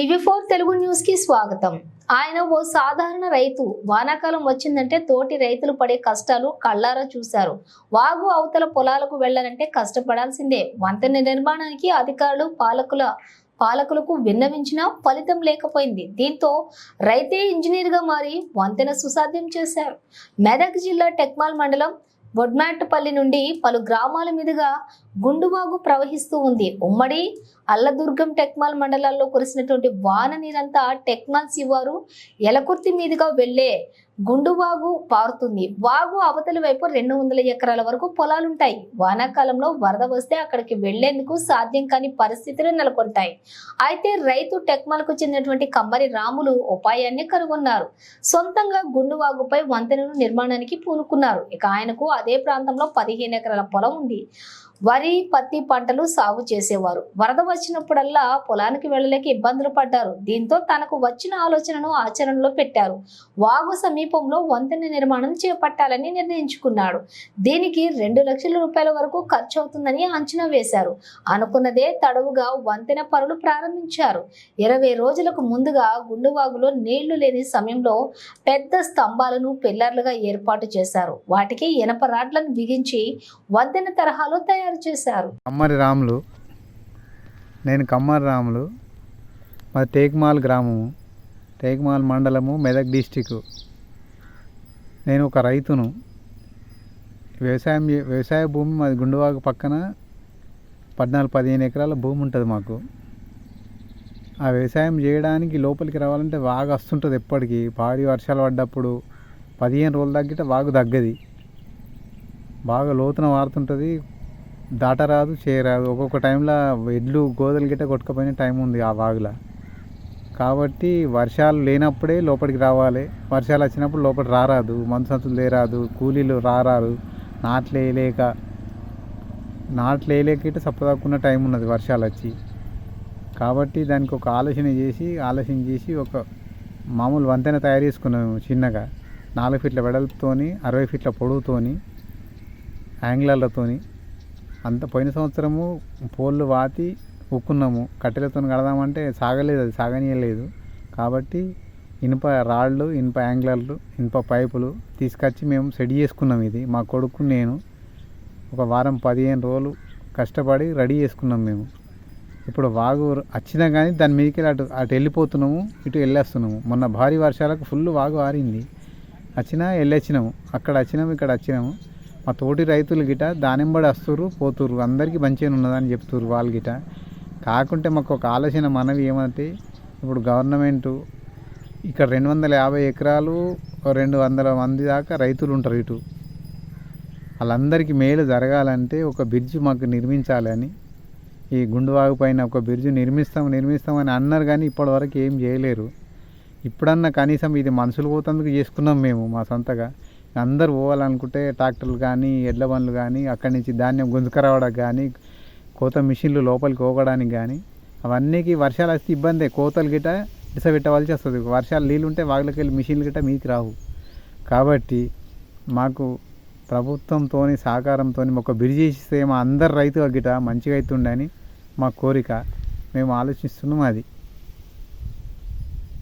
TV four Telugu న్యూస్కి స్వాగతం. ఆయన ఓ సాధారణ రైతు. వానాకాలం వచ్చిందంటే తోటి రైతులు పడే కష్టాలు కళ్ళారా చూశారు. వాగు అవతల పొలాలకు వెళ్ళాలంటే కష్టపడాల్సిందే. వంతెన నిర్మాణానికి అధికారులు పాలకుల పాలకులకు విన్నవించినా ఫలితం లేకపోయింది. దీంతో రైతే ఇంజనీర్గా మారి వంతెన సుసాధ్యం చేశారు. మెదక్ జిల్లా టెక్మాల్ మండలం బొడ్మాట్పల్లి నుండి పలు గ్రామాల మీదుగా గుండువాగు ప్రవహిస్తూ ఉంది. ఉమ్మడి అల్లదుర్గం టెక్మాల్ మండలాల్లో కురిసినటువంటి వాన నీరంతా టెక్మాల్ శివారు ఎలకుర్తి మీదుగా వెళ్ళే గుండువాగు పారుతుంది. వాగు అవతలి వైపు రెండు వందల ఎకరాల వరకు పొలాలుంటాయి. వానాకాలంలో వరద వస్తే అక్కడికి వెళ్ళేందుకు సాధ్యం కాని పరిస్థితులు నెలకొంటాయి. అయితే రైతు టెక్మాల్కు చెందినటువంటి కమ్మరి రాములు ఉపాయాన్ని కనుగొన్నారు. సొంతంగా గుండువాగుపై వంతెనను నిర్మాణానికి పూనుకున్నారు. ఇక ఆయనకు అదే ప్రాంతంలో పదిహేను ఎకరాల పొలం ఉంది. వరి పత్తి పంటలు సాగు చేసేవారు. వరద వచ్చినప్పుడల్లా పొలానికి వెళ్ళలేక ఇబ్బందులు పడ్డారు. దీంతో తనకు వచ్చిన ఆలోచనను ఆచరణలో పెట్టారు. వాగు సమీపంలో వంతెన నిర్మాణం చేపట్టాలని నిర్ణయించుకున్నాడు. దీనికి రెండు లక్షల రూపాయల వరకు ఖర్చు అవుతుందని అంచనా వేశారు. అనుకున్నదే తడవుగా వంతెన పనులు ప్రారంభించారు. ఇరవై రోజులకు ముందుగా గుండువాగులో నీళ్ళు లేని సమయంలో పెద్ద స్తంభాలను పిల్లర్లుగా ఏర్పాటు చేశారు. వాటికి ఇనప రాడ్లను బిగించి వంతెన తరహాలో తయారు చేశారు. కమ్మరి రాములు నేను కమ్మరి రాములు మాది టేక్మాల్ గ్రామము టేక్మాల్ మండలము మెదక్ డిస్టిక్ నేను ఒక రైతును. వ్యవసాయం వ్యవసాయ భూమి మాది గుండువాగు పక్కన పద్నాలుగు పదిహేను ఎకరాల భూమి ఉంటుంది మాకు. ఆ వ్యవసాయం చేయడానికి లోపలికి రావాలంటే వాగు వస్తుంటుంది ఎప్పటికీ. భారీ వర్షాలు పడ్డప్పుడు పదిహేను రోజులు తగ్గితే వాగు తగ్గది. బాగా లోతున వారుతుంటుంది. దాటరాదు చేయరాదు ఒక్కొక్క టైంలో ఎడ్లు గోదలు గిట్ట కొట్టుకుపోయిన టైం ఉంది ఆ వాగులో. కాబట్టి వర్షాలు లేనప్పుడే లోపలికి రావాలి. వర్షాలు వచ్చినప్పుడు లోపల రారాదు. మంచంతులు లేరాదు. కూలీలు రారాదు నాట్లు వేయలేక నాట్లు వేయలేక ఇట్లా సప్పదాక్కున్న టైం ఉన్నది వర్షాలు వచ్చి. కాబట్టి దానికి ఒక ఆలోచన చేసి ఆలోచన చేసి ఒక మామూలు వంతెన తయారు చేసుకున్నాము చిన్నగా. నాలుగు ఫీట్ల వెడల్పుతోని అరవై ఫీట్ల పొడవుతోని యాంగ్లర్లతోని. అంత పోయిన సంవత్సరము పోళ్ళు వాతి ఉక్కున్నాము. కట్టెలతో కడదామంటే సాగలేదు అది సాగనీయలేదు. కాబట్టి ఇనుప రాళ్ళు ఇనుప యాంగ్లర్లు ఇనుప పైపులు తీసుకొచ్చి మేము సెట్ చేసుకున్నాం ఇది. మా కొడుకు నేను ఒక వారం పదిహేను రోజులు కష్టపడి రెడీ చేసుకున్నాం మేము. ఇప్పుడు వాగు వచ్చినా కానీ దాని మీదకి అటు అటు వెళ్ళిపోతున్నాము ఇటు వెళ్ళేస్తున్నాము. మొన్న భారీ వర్షాలకు ఫుల్ వాగు ఆరింది. వచ్చినా వెళ్ళొచ్చినాము. అక్కడ వచ్చినాము ఇక్కడ వచ్చినాము. మా తోటి రైతులు గిట దానింబడి వస్తురు పోతురు అందరికీ మంచిగా ఉన్నదని చెప్తురు వాళ్ళు గిట. కాకుంటే మాకు ఒక ఆలోచన మనవి ఏమంటే ఇప్పుడు గవర్నమెంటు ఇక్కడ రెండు వందల యాభై ఎకరాలు రెండు వందల మంది దాకా రైతులు ఉంటారు ఇటు. వాళ్ళందరికీ మేలు జరగాలంటే ఒక బ్రిడ్జ్ మాకు నిర్మించాలని ఈ గుండువాగు పైన ఒక బ్రిడ్జ్ నిర్మిస్తాం నిర్మిస్తామని అన్నారు కానీ ఇప్పటివరకు ఏం చేయలేరు. ఇప్పుడన్నా కనీసం ఇది మనుషులు పోతందుకు చేసుకున్నాం మేము మా సొంతగా. అందరు పోవాలనుకుంటే ట్రాక్టర్లు కానీ ఎడ్ల బండ్లు కానీ అక్కడి నుంచి ధాన్యం గుంజుకరావడానికి కానీ కోత మిషన్లు లోపలికి పోగడానికి కానీ అవన్నీకి వర్షాలు వస్తే ఇబ్బందే. కోతలు గిట్ట ఇస పెట్టవలసి వస్తుంది. వర్షాలు నీళ్ళు ఉంటే వాగులకి వెళ్ళి మిషన్లు గిట్ట మీకు రావు. కాబట్టి మాకు ప్రభుత్వంతో సహకారంతో ఒక బ్రిడ్జ్ ఇస్తే మా అందరు రైతు గిట మంచిగా అవుతుండని మా కోరిక. మేము ఆలోచిస్తున్నాం అది.